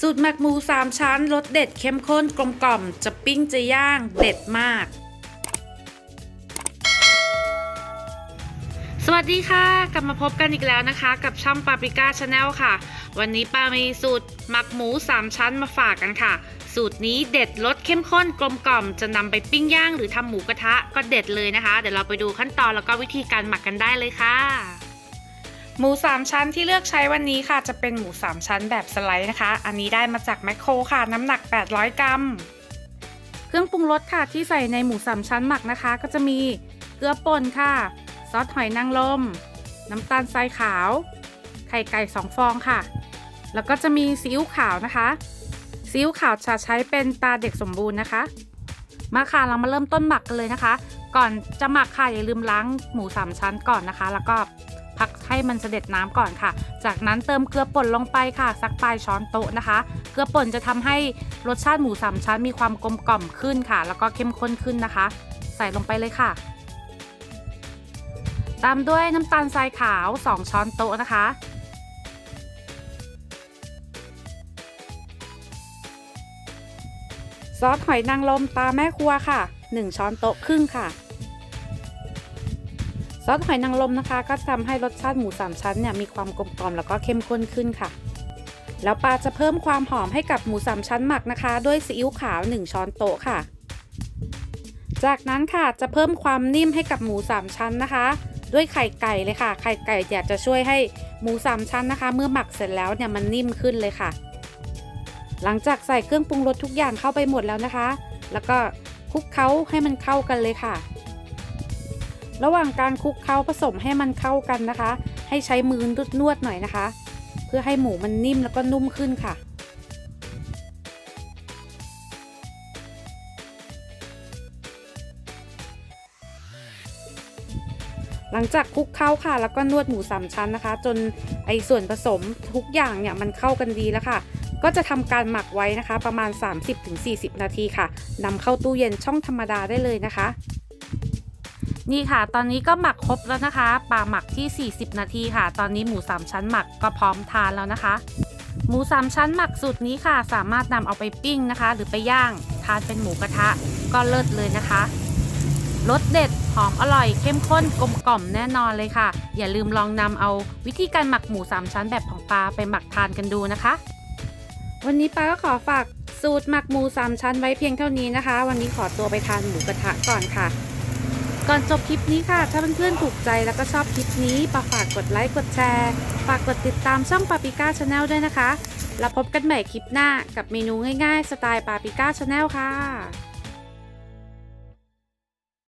สูตรหมักหมู 3 ชั้นรสเด็ดเข้มข้นกลมกล่อม จะปิ้งจะย่างเด็ดมาก สวัสดีค่ะ กลับมาพบกันอีกแล้วนะคะ กับช่องปาปริก้าชาแนลค่ะ วันนี้ปามีสูตรหมักหมู 3 ชั้นมาฝากกันค่ะ สูตรนี้เด็ดรสเข้มข้นกลมกล่อม จะนำไปปิ้งย่างหรือทำหมูกระทะก็เด็ดเลยนะคะ เดี๋ยวเราไปดูขั้นตอนแล้วก็วิธีการหมักกันได้เลยค่ะ หมู 3 ชั้นที่เลือกใช้วันนี้ค่ะ จะเป็นหมู 3 ชั้นแบบสไลด์นะคะ อันนี้ได้มาจากแมคโครค่ะ น้ำหนัก 800 กรัม เครื่องปรุงรสค่ะที่ใส่ในหมู 3 ชั้นหมักนะคะ ก็จะมีเกลือป่นค่ะ ซอสหอยนางรมน้ำตาลทรายขาว ไข่ไก่ 2 ฟองค่ะ แล้วก็จะมีซีอิ๊วขาวนะคะ ซีอิ๊วขาวจะใช้เป็นตาเด็กสมบูรณ์นะคะ มาค่ะเรามาเริ่มต้นหมักกันเลยนะคะ ก่อนจะหมักค่ะอย่าลืมล้างหมู 3 ชั้นก่อนนะคะ แล้วก็ พักให้มันเสด็จน้ำก่อนค่ะ จากนั้นเติมเกลือป่นลงไปค่ะ สักปลายช้อนโต๊ะนะคะ เกลือป่นจะทำให้รสชาติหมูสามชั้นมีความกลมกล่อมขึ้นค่ะ แล้วก็เข้มข้นขึ้นนะคะ ใส่ลงไปเลยค่ะ ตามด้วยน้ำตาลทรายขาว 2 ช้อนโต๊ะนะคะซอสหอยนางรมตาแม่ครัวค่ะ 1 ช้อนโต๊ะครึ่งค่ะ ซอสหอยนางรมนะคะ ก็จะทำให้รสชาติหมูสามชั้นเนี่ยมีความกลมกล่อมแล้วก็เข้มข้นขึ้นค่ะ แล้วปลาจะเพิ่มความหอมให้กับหมูสามชั้นหมักนะคะ ด้วยซีอิ๊วขาว 1 ช้อนโต๊ะค่ะ จากนั้นค่ะจะเพิ่มความนิ่มให้กับหมูสามชั้นนะคะ ด้วยไข่ไก่เลยค่ะ ไข่ไก่อยากจะช่วยให้หมูสามชั้นนะคะ เมื่อหมักเสร็จแล้วเนี่ยมันนิ่มขึ้นเลยค่ะ หลังจากใส่เครื่องปรุงรสทุกอย่างเข้าไปหมดแล้วนะคะ แล้วก็คลุกเคล้าให้มันเข้ากันเลยค่ะ ระหว่างการคลุกเคล้าผสมให้มันเข้ากันนะคะ ให้ใช้มือนวดๆหน่อยนะคะ เพื่อให้หมูมันนิ่มแล้วก็นุ่มขึ้นค่ะหลังจากคลุกเข้าค่ะ แล้วก็นวดหมูสามชั้นนะคะ จนไอส่วนผสมทุกอย่างเนี่ยมันเข้ากันดีแล้วค่ะ ก็จะทำการหมักไว้นะคะ ประมาณ 30-40 นาทีค่ะนำเข้าตู้เย็นช่องธรรมดาได้เลยนะคะ นี่ค่ะ ตอนนี้ก็หมักครบแล้วนะคะปลาหมักที่ 40 นาทีค่ะ ตอนนี้หมู 3 ชั้นหมักก็พร้อมทานแล้วนะคะ หมู 3 ชั้นหมักสูตรนี้ค่ะ สามารถนำเอาไปปิ้งนะคะ หรือไปย่างทานเป็นหมูกระทะก็เลิศเลยนะคะรสเด็ดหอมอร่อยเข้มข้นกลมกล่อมแน่นอนเลยค่ะ อย่าลืมลองนำเอาวิธีการหมักหมู 3 ชั้นแบบของปลาไปหมักทานกันดูนะคะ วันนี้ปาก็ขอฝากสูตรหมักหมู 3 ชั้นไว้เพียงเท่านี้นะคะ วันนี้ขอตัวไปทานหมูกระทะก่อนค่ะ ก่อนจบคลิปนี้ค่ะ ถ้าเพื่อนๆถูกใจแล้วก็ชอบคลิปนี้ปฝากกดไลค์กดแชร์ ฝากกดติดตามช่องปาปิก้าชาแนลด้วยนะคะ แล้วพบกันใหม่คลิปหน้ากับเมนูง่ายๆ สไตล์ปาปิก้าชาแนลค่ะ